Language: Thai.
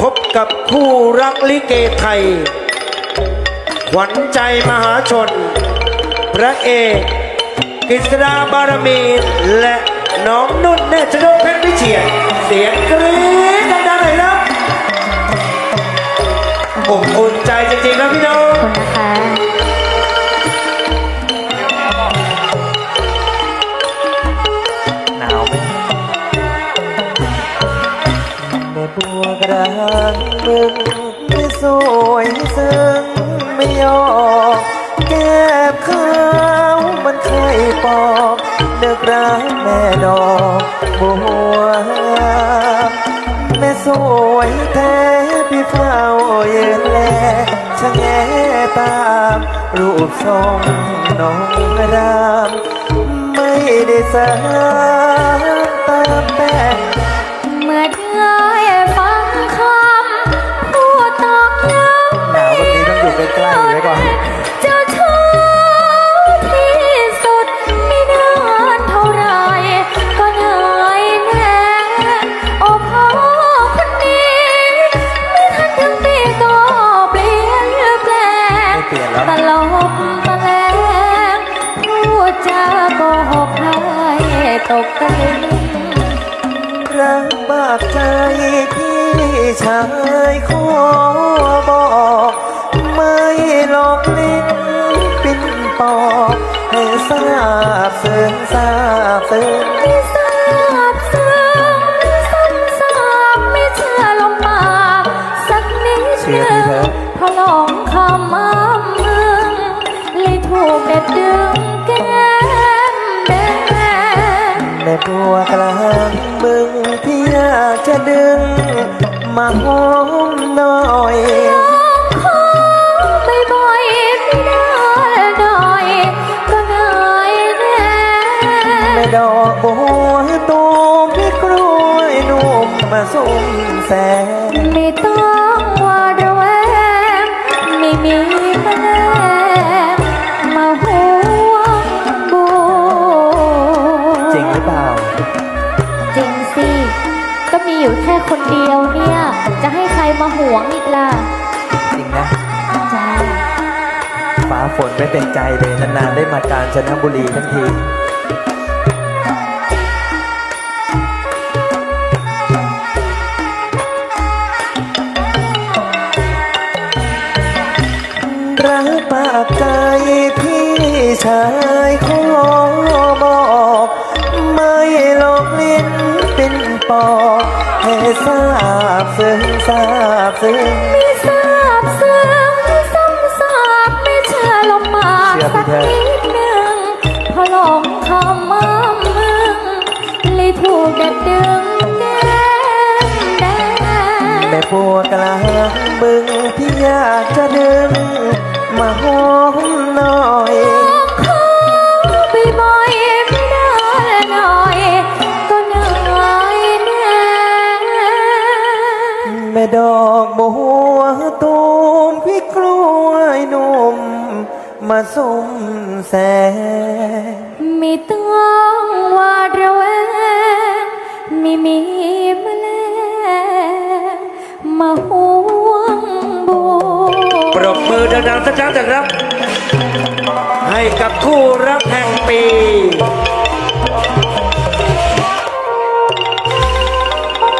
พบกับคู่รักลิเกไทย ขวัญใจมหาชน พระเอกกฤษดาบารมีและน้องนุ่นเนตรชนเพชรวิเชียรเสียงกรี๊ดดัง แม่บัวกระหังมึงไม่สวยซึ้งไม่ยอกแก้มขาวมันไข่ปอกเลิกรักแม่ดอกบัวแม่สวยแท้พี่เฝ้ายืนแลชะแงตามรูปทรงน้องรามไม่ได้สาตามแต่ ตกตะลึงรักบากใจพี่ชายขอบอก ไม่หลอกลิ้นปิ้นปอกให้ทราบซึ้งทราบซึ้งไม่ทราบซึ้งซ้ำซากไม่เชื่อลงมาสักนิดเชื่อเถงอพอลองคำอ้ำมึงเลยถูกเด็ดดึง งแม่บัวกลางบึงพี่อยากจะดึง มาหอมหน่อยขอบ่อยๆไม่ได้หน่อยก็เหนื่อยแน่แม่ดอกบัวตูมพี่กล้วยนุ่มมาสุ่มแสงไม่ต้องหวาดระแวงไม่มีแมล อยู่แค่คนเดียวเนี่ย จะให้ใครมาห่วงอีกล่ะจริงนะ จ้าฟ้าฝนไม่เป็นใจเลยนานๆได้มากาญจนบุรีทั้งทีรักปากใจพี่ชายขอบอก ไม่หลอกลิ้นเป็นปอกให้ ทราบซึ้งทราบซึ้งไม่ทราบซึ้งซ้ำซากไม่เชื่อลมหมากเชื่อพี่สักนิดหนึ่งพอลองคำอ้ำมึงเลยถูกดัดดึงแก้มแดงแม่ปัวกลางบึงพี่อยากจะดึงมาหอมนอย ดอกบัวตูมพี่กล้วยนุ่มมาสุมแสงไม่ต้องวาดระแวงไม่มีแมลงมาห่วงบูปรบมือดังๆสักครั้งเถอะครับ ให้กับคู่รักแห่งปี